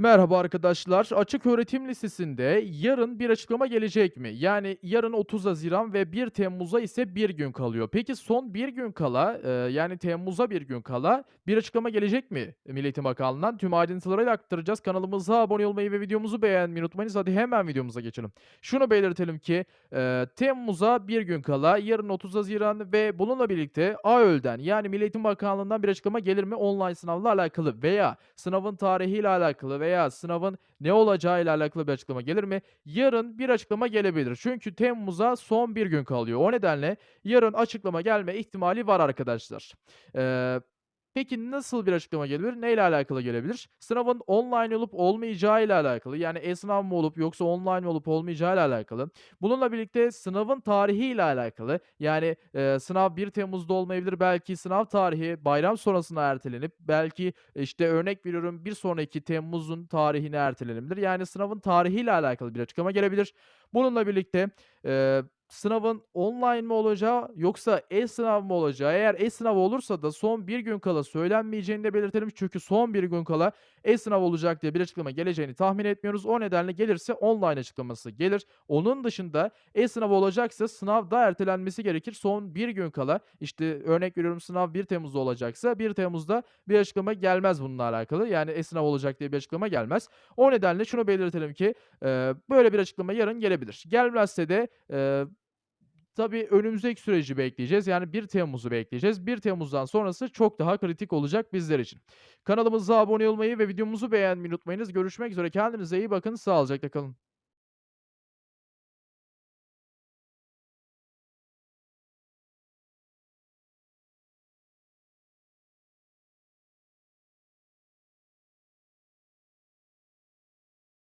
Merhaba arkadaşlar. Açık öğretim lisesinde yarın bir açıklama gelecek mi? Yani yarın 30 Haziran ve 1 Temmuz'a ise bir gün kalıyor. Peki son bir gün kala, e, yani Temmuz'a bir gün kala bir açıklama gelecek mi Milli Eğitim Bakanlığı'ndan? Tüm ayrıntılarıyla aktaracağız. Kanalımıza abone olmayı ve videomuzu beğenmeyi unutmayınız. Hadi hemen videomuza geçelim. Şunu belirtelim ki e, Temmuz'a bir gün kala yarın 30 Haziran ve bununla birlikte AÖL'den yani Milli Eğitim Bakanlığı'ndan bir açıklama gelir mi? Online sınavla alakalı veya sınavın tarihiyle alakalı veya sınavın ne olacağıyla alakalı bir açıklama gelir mi? Yarın bir açıklama gelebilir. Çünkü Temmuz'a son bir gün kalıyor. O nedenle yarın açıklama gelme ihtimali var arkadaşlar. Eee, peki nasıl bir açıklama gelebilir? Neyle alakalı gelebilir? Sınavın online olup olmayacağıyla alakalı. Yani e-sınav mı olup yoksa online olup olmayacağıyla alakalı. Bununla birlikte sınavın tarihiyle alakalı. Yani, eee, sınav 1 Temmuz'da olmayabilir. Belki sınav tarihi bayram sonrasına ertelenip belki, işte, örnek veriyorum, bir sonraki Temmuz'un tarihine ertelenebilir. Yani sınavın tarihiyle alakalı bir açıklama gelebilir. Bununla birlikte, eee, sınavın online mi olacağı yoksa e-sınav mı olacağı, eğer e-sınav olursa da son bir gün kala söylenmeyeceğini de belirtelim. Çünkü son bir gün kala e-sınav olacak diye bir açıklama geleceğini tahmin etmiyoruz. O nedenle gelirse online açıklaması gelir. Onun dışında e-sınav olacaksa sınav da ertelenmesi gerekir. Son bir gün kala, işte, örnek veriyorum sınav 1 Temmuz'da olacaksa 1 Temmuz'da bir açıklama gelmez bununla alakalı. Yani e-sınav olacak diye bir açıklama gelmez. O nedenle şunu belirtelim ki, eee, böyle bir açıklama yarın gelebilir. Gelmezse de, eee, tabii önümüzdeki süreci bekleyeceğiz. Yani 1 Temmuz'u bekleyeceğiz. 1 Temmuz'dan sonrası çok daha kritik olacak bizler için. Kanalımıza abone olmayı ve videomuzu beğenmeyi unutmayınız. Görüşmek üzere. Kendinize iyi bakın. Sağlıcakla kalın.